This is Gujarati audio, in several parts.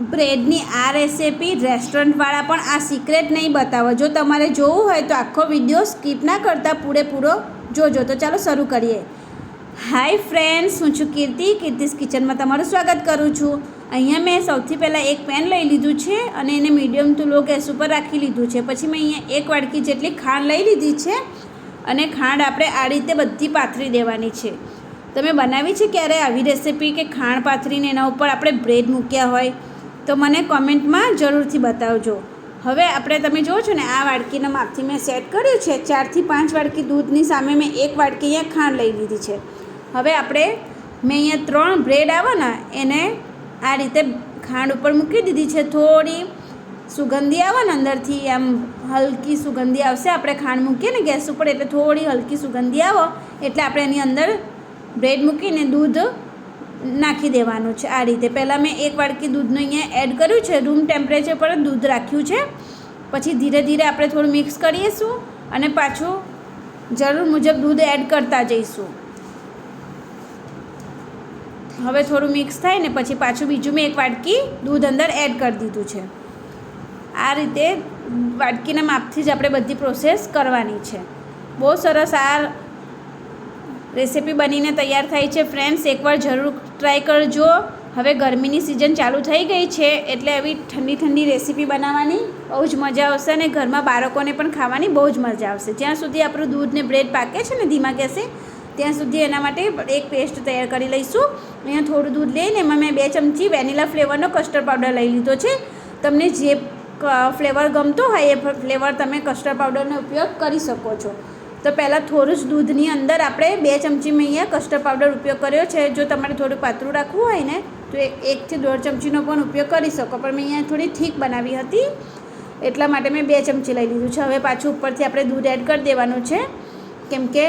બ્રેડની આ રેસીપી રેસ્ટોરન્ટવાળા પણ આ સિક્રેટ નહીં બતાવો. જો તમારે જોવું હોય તો આખો વીડિયો સ્કીપ ના કરતાં પૂરેપૂરો જોજો. તો ચાલો શરૂ કરીએ. હાય ફ્રેન્ડ્સ, હું છું કીર્તિ. કીર્તિસ કિચનમાં તમારું સ્વાગત કરું છું. અહીંયા મેં સૌથી પહેલાં એક પેન લઈ લીધું છે અને એને મીડિયમ ટુ લો ગેસ ઉપર રાખી લીધું છે. પછી મેં અહીંયા એક વાડકી જેટલી ખાંડ લઈ લીધી છે અને ખાંડ આપણે આ રીતે બધી પાથરી દેવાની છે. તમે બનાવી છે ક્યારે આવી રેસીપી કે ખાંડ પાથરીને એના ઉપર આપણે બ્રેડ મૂક્યા હોય? તો મને કોમેન્ટમાં જરૂરથી બતાવજો. હવે આપણે તમે જુઓ છો ને, આ વાડકીના માપથી મેં સેટ કર્યું છે. ચારથી પાંચ વાડકી દૂધની સામે મેં એક વાડકી અહીંયા ખાંડ લઈ લીધી છે. હવે આપણે, મેં અહીંયા ત્રણ બ્રેડ આવે ને એને આ રીતે ખાંડ ઉપર મૂકી દીધી છે. થોડી સુગંધી આવે ને અંદરથી, આમ હલકી સુગંધી આવશે. આપણે ખાંડ મૂકીએ ને ગેસ ઉપર, એટલે થોડી હલકી સુગંધી આવો. એટલે આપણે એની અંદર બ્રેડ મૂકીને દૂધ નાખી દેવાનું છે આ રીતે. પહેલાં મેં એક વાડકી દૂધનું અહીંયા એડ કર્યું છે, રૂમ ટેમ્પરેચર પર દૂધ રાખ્યું છે. પછી ધીરે ધીરે આપણે થોડું મિક્સ કરીશું અને પાછું જરૂર મુજબ દૂધ એડ કરતા જઈશું. હવે થોડું મિક્સ થાય ને પછી પાછું બીજું મેં એક વાડકી દૂધ અંદર એડ કરી દીધું છે. આ રીતે વાડકીના માપથી જ આપણે બધી પ્રોસેસ કરવાની છે. બહુ સરસ આ રેસિપી બનીને તૈયાર થાય છે ફ્રેન્ડ્સ એકવાર જરૂર ટ્રાય કરજો. હવે ગરમીની સિઝન ચાલુ થઈ ગઈ છે, એટલે આવી ઠંડી ઠંડી રેસીપી બનાવવાની બહુ જ મજા આવશે અને ઘરમાં બાળકોને પણ ખાવાની બહુ જ મજા આવશે. જ્યાં સુધી આપણું દૂધ ને બ્રેડ પાકે છે ને ધીમા ગેસે, ત્યાં સુધી એના માટે એક પેસ્ટ તૈયાર કરી લઈશું. અહીંયા થોડું દૂધ લઈને એમાં મેં બે ચમચી વેનીલા ફ્લેવરનો કસ્ટર્ડ પાવડર લઈ લીધો છે. તમને જે ફ્લેવર ગમતો હોય એ ફ્લેવર તમે કસ્ટર્ડ પાવડરનો ઉપયોગ કરી શકો છો. તો પહેલાં થોડું જ દૂધની અંદર આપણે બે ચમચી મેં અહીંયા કસ્ટર્ડ પાવડર ઉપયોગ કર્યો છે. જો તમારે થોડું પાતળું રાખવું હોય ને, તો એકથી દોઢ ચમચીનો પણ ઉપયોગ કરી શકો. પણ મેં અહીંયા થોડી થીક બનાવી હતી, એટલા માટે મેં બે ચમચી લઈ લીધું છે. હવે પાછું ઉપરથી આપણે દૂધ એડ કરી દેવાનું છે. કેમ કે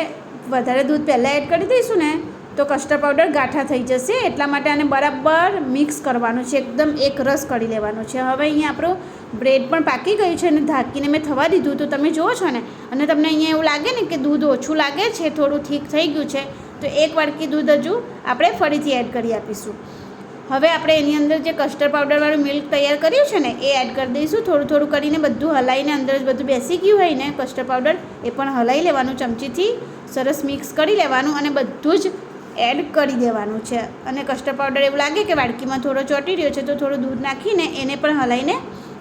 વધારે દૂધ પહેલાં એડ કરી દઈશું ને તો કસ્ટર્ડ પાવડર ગાંઠા થઈ જશે એટલા માટે આને બરાબર મિક્સ કરવાનું છે, એકદમ એક રસ કરી લેવાનો છે. હવે અહીંયા આપણું બ્રેડ પણ પાકી ગયું છે અને ઢાંકીને મેં થવા દીધું તો તમે જુઓ છો ને, અને તમને અહીંયા એવું લાગે ને કે દૂધ ઓછું લાગે છે, થોડું ઠીક થઈ ગયું છે, તો એક વાડકી દૂધ હજુ આપણે ફરીથી એડ કરી આપીશું. હવે આપણે એની અંદર જે કસ્ટર્ડ પાવડરવાળું મિલ્ક તૈયાર કર્યું છે ને, એ એડ કરી દઈશું. થોડું થોડું કરીને બધું હલાવીને અંદર જ બધું બેસી ગયું હોય ને કસ્ટર્ડ પાવડર એ પણ હલાવી લેવાનું, ચમચીથી સરસ મિક્સ કરી લેવાનું અને બધું જ એડ કરી દેવાનું છે. અને કસ્ટર્ડ પાવડર એવું લાગે કે વાડકીમાં થોડો ચોંટી રહ્યો છે, તો થોડું દૂધ નાખીને એને પણ હલાવીને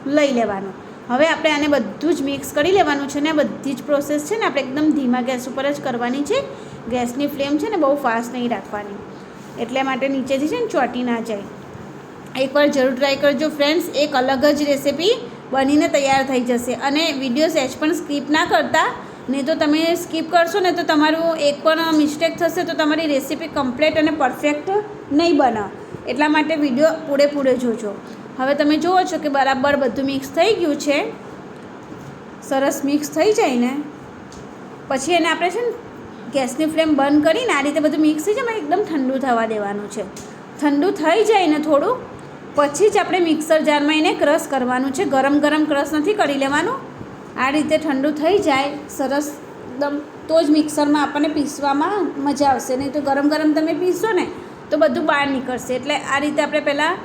લઈ લેવાનું. હવે આપણે આને બધું જ મિક્સ કરી લેવાનું છે ને બધી જ પ્રોસેસ છે ને, આપણે એકદમ ધીમા ગેસ ઉપર જ કરવાની છે. ગેસની ફ્લેમ છે ને, બહુ ફાસ્ટ નહીં રાખવાની. એટલે માટે નીચેથી છે ને, ચોંટી ના જાય. એકવાર જરૂર ટ્રાય કરજો ફ્રેન્ડ્સ એક અલગ જ રેસીપી બનીને તૈયાર થઈ જશે. અને વીડિયો સેચ પણ સ્કીપ ના કરતા નહીં તો તમે સ્કીપ કરશો ને તો તમારું એક પણ મિસ્ટેક થશે તો તમારી રેસીપી કમ્પ્લીટ અને પરફેક્ટ નહીં બને. એટલા માટે વીડિયો પૂરે પૂરે જોજો. હવે તમે જુઓ છો કે બરાબર બધું મિક્સ થઈ ગયું છે. સરસ મિક્સ થઈ જાય ને. પછી એને આપણે છે ને ગેસની ફ્લેમ બંધ કરીને આ રીતે બધું મિક્સ થઈ જાય એકદમ ઠંડુ થવા દેવાનું છે. ઠંડુ થઈ જાય ને થોડું, પછી જ આપણે મિક્સર જારમાં એને ક્રશ કરવાનું છે. ગરમ ગરમ ક્રશ નથી કરી લેવાનું. આ રીતે ઠંડુ થઈ જાય, સરસ એકદમ, તો જ મિક્સરમાં આપણને પીસવામાં મજા આવશે. નહીં તો ગરમ ગરમ તમે પીસો ને, તો બધું બહાર નીકળશે. એટલે આ રીતે આપણે પહેલાં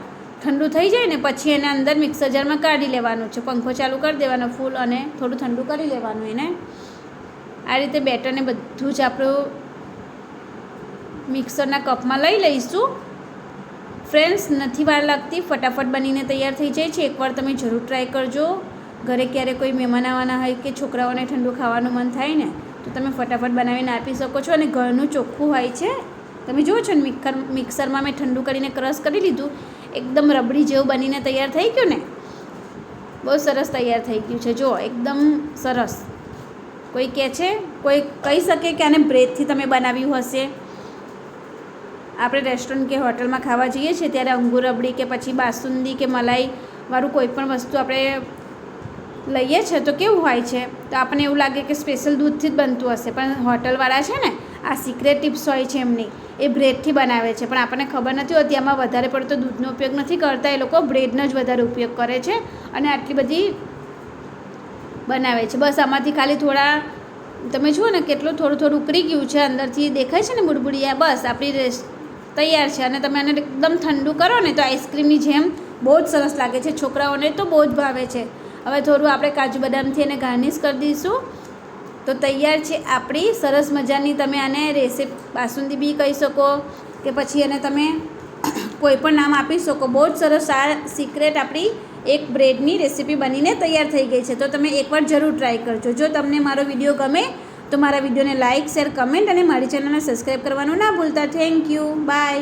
ઠંડુ થઈ જાય ને, પછી એને અંદર મિક્સર જારમાં કાઢી લેવાનું છે. પંખો ચાલુ કરી દેવાનો, ફૂલ અને થોડું ઠંડુ કરી લેવાનું એને. આ રીતે બેટરને બધું જ આપણું મિક્સરના કપમાં લઈ લઈશું. ફ્રેન્ડ્સ, નથી વાર લાગતી, ફટાફટ બનીને તૈયાર થઈ જાય છે. એકવાર તમે જરૂર ટ્રાય કરજો. ઘરે ક્યારે કોઈ મહેમાન આવવાના હોય કે છોકરાઓને ઠંડુ ખાવાનું મન થાય ને, તો તમે ફટાફટ બનાવીને આપી શકો છો અને ઘરનું ચોખ્ખું હોય છે. તમે જુઓ છો ને મિક્સર મિક્સરમાં મેં ઠંડુ કરીને ક્રશ કરી લીધું. એકદમ રબડી જેવું બનીને તૈયાર થઈ ગયું ને. બહુ સરસ તૈયાર થઈ ગયું છે. જુઓ, એકદમ સરસ. કોઈ કહે છે, કોઈ કહી શકે કે આને બ્રેડથી તમે બનાવ્યું હશે? આપણે રેસ્ટોરન્ટ કે હોટલમાં ખાવા જઈએ છીએ ત્યારે અંગુર રબડી કે પછી બાસુંદી કે મલાઈવાળું કોઈ પણ વસ્તુ આપણે લઈએ છીએ તો કેવું હોય છે? તો આપણને એવું લાગે કે સ્પેશિયલ દૂધથી જ બનતું હશે, પણ હોટલવાળા છે ને, આ સિક્રેટ ટિપ્સ હોય છે એમની, એ બ્રેડથી બનાવે છે. પણ આપણને ખબર નથી હોતી, આમાં વધારે પડતો દૂધનો ઉપયોગ નથી કરતા, એ લોકો બ્રેડનો જ વધારે ઉપયોગ કરે છે અને આટલી બધી બનાવે છે. બસ આમાંથી ખાલી થોડા, તમે જુઓ ને, કેટલું થોડું થોડું ઉકળી ગયું છે, અંદરથી દેખાય છે ને બુડબુડિયા, બસ આપણી રેસ તૈયાર છે અને તમે એને એકદમ ઠંડુ કરો ને, તો આઈસ્ક્રીમની જેમ બહુ જ સરસ લાગે છે. છોકરાઓને તો બહુ જ ભાવે છે. હવે થોડું આપણે કાજુ બદામથી એને ગાર્નિશ કરી દઈશું. તો તૈયાર છે આપણી સરસ મજાની તમે આને રેસીપ બાસુંદી બી કહી શકો કે પછી એને તમે કોઈ પણ નામ આપી શકો. બહુ જ સરસ આ સિક્રેટ આપણી એક બ્રેડની રેસીપી બનીને તૈયાર થઈ ગઈ છે. તો તમે એકવાર જરૂર ટ્રાય કરજો. જો તમને મારો વીડિયો ગમે તો મારા વિડીયોને લાઇક શેર કમેન્ટ અને મારી ચેનલને સબસ્ક્રાઈબ કરવાનું ના ભૂલતા. Thank you bye